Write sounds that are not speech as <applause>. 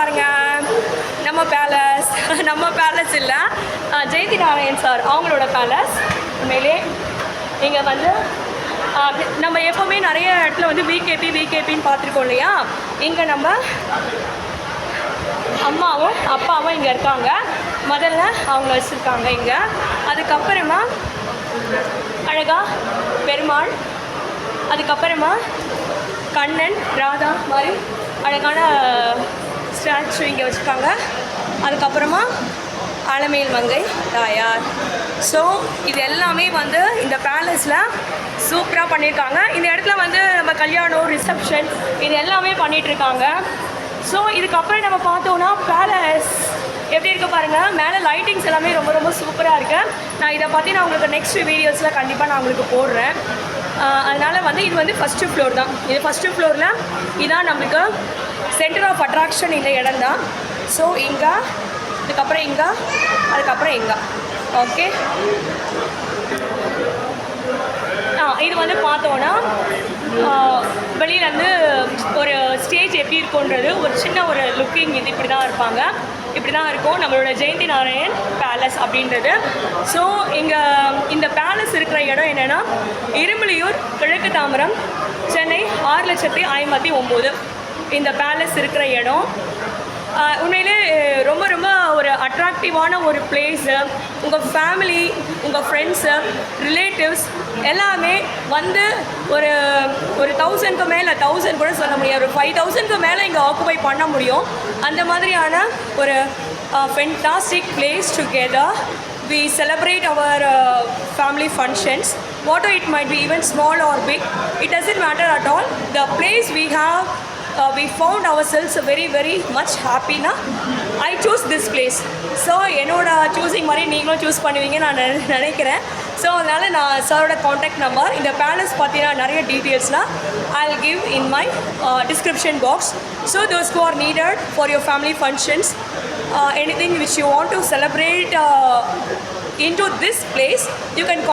பாருங்க. நம்ம பேலஸ் <laughs> நம்ம பேலஸ் இல்லை. ஜெயந்தி நாராயண் சார் அவங்களோட பேலஸ் உண்மையிலே இங்கே வந்து நம்ம எப்போவுமே நிறைய இடத்துல வந்து விகேபி விகேபின்னு பார்த்துருக்கோம் இல்லையா? இங்கே நம்ம அம்மாவும் அப்பாவும் இங்கே இருக்காங்க. முதல்ல அவங்க வச்சுருக்காங்க இங்கே. அதுக்கப்புறமா அழகா பெருமாள். அதுக்கப்புறமா கண்ணன் ராதா மாதிரி அழகான ஸ்டாச்சு இங்கே வச்சுருக்காங்க. அதுக்கப்புறமா அலமேல் மங்கை. தாயார் ஸோ இது எல்லாமே வந்து இந்த பேலஸில் சூப்பராக பண்ணியிருக்காங்க இந்த இடத்துல வந்து நம்ம கல்யாணம் ரிசப்ஷன் இது எல்லாமே பண்ணிகிட்ருக்காங்க இருக்காங்க ஸோ இதுக்கப்புறம் நம்ம பார்த்தோன்னா பேலஸ் எப்படி இருக்க பாருங்கள் மேலே லைட்டிங்ஸ் எல்லாமே ரொம்ப ரொம்ப சூப்பராக இருக்குது நான் இதை பற்றி நான் உங்களுக்கு நெக்ஸ்ட் வீடியோஸில் கண்டிப்பாக நான் உங்களுக்கு போடுறேன். அதனால் வந்து இது வந்து ஃபஸ்ட்டு ஃப்ளோர் தான். இது ஃபஸ்ட்டு ஃப்ளோரில் இதான் நம்மளுக்கு சென்டர் ஆஃப் அட்ராக்ஷன் இந்த இடம் தான். ஸோ இங்கே இதுக்கப்புறம் இங்கே அதுக்கப்புறம் இங்கே. ஓகே ஆ இது வந்து பார்த்தோன்னா வெளியிலேருந்து ஒரு ஸ்டேஜ் எப்படி இருக்குன்றது ஒரு சின்ன ஒரு லுக்கிங் இது இப்படி தான் இருப்பாங்க. இப்படி தான் இருக்கும். நம்மளோட ஜெயந்தி நாராயண் பேலஸ் அப்படின்றது. ஸோ இங்கே இந்த பேலஸ் இருக்கிற இடம் என்னென்னா இருமலியூர் கிழக்கு தாமரம் சென்னை ஆறு லட்சத்தி ஐம்பத்தி ஒம்பது இந்த பேலஸ் இருக்கிற இடம். உண்மையிலே ரொம்ப ரொம்ப ஒரு அட்ராக்டிவான ஒரு பிளேஸு உங்கள் ஃபேமிலி உங்கள் ஃப்ரெண்ட்ஸு ரிலேட்டிவ்ஸ் எல்லாமே வந்து ஒரு ஒரு தௌசண்ட்க்கு மேலே தௌசண்ட் கூட சொல்ல முடியாது. ஒரு ஃபைவ் தௌசண்ட்க்கு மேலே இங்கே ஆக்குபை பண்ண முடியும். அந்த மாதிரியான ஒரு fantastic place together we celebrate our uh, family functions. It it might be even small or big. It doesn't matter at all. The place we have we found ourselves very very much ஹாப்பினா I choose this place so என்னோட choosing மாதிரி நீங்களும் choose பண்ணுவீங்க நான் நினைக்கிறேன் so அதனால் நான் சாரோட contact number இந்த பேலன்ஸ் பார்த்தீங்கன்னா நிறைய டீட்டெயில்ஸ்லாம் I will give in my description box so those who are needed for your family functions anything which you want to celebrate into this place you can